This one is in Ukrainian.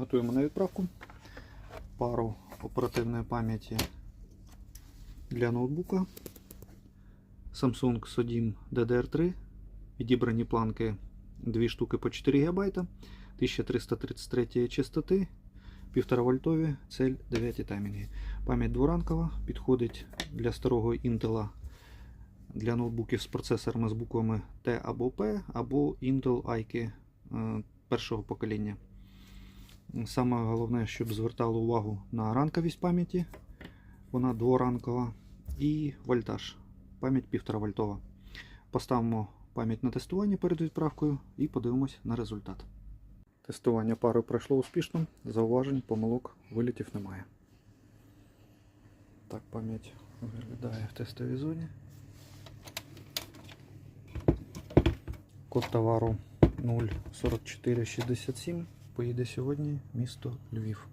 Готуємо на відправку. Пару оперативної пам'яті для ноутбука. Samsung SODIMM DDR3. Відібрані планки. 2 штуки по 4 ГБ, 1333 частоти, 1,5 вольтові, цель 9 таймінги. Пам'ять дворанкова, підходить для старого Intel для ноутбуків з процесорами з буквами T або P, або Intel IK е, першого покоління. Саме головне, щоб звертало увагу на ранковість пам'яті, вона дворанкова, і вольтаж, пам'ять 1,5 вольтова. Поставимо пам'ять на тестування перед відправкою і подивимось на результат. Тестування пари пройшло успішно, зауважень, помилок, вилітів немає. Так, пам'ять виглядає в тестовій зоні. Код товару 04467 поїде сьогодні місто Львів.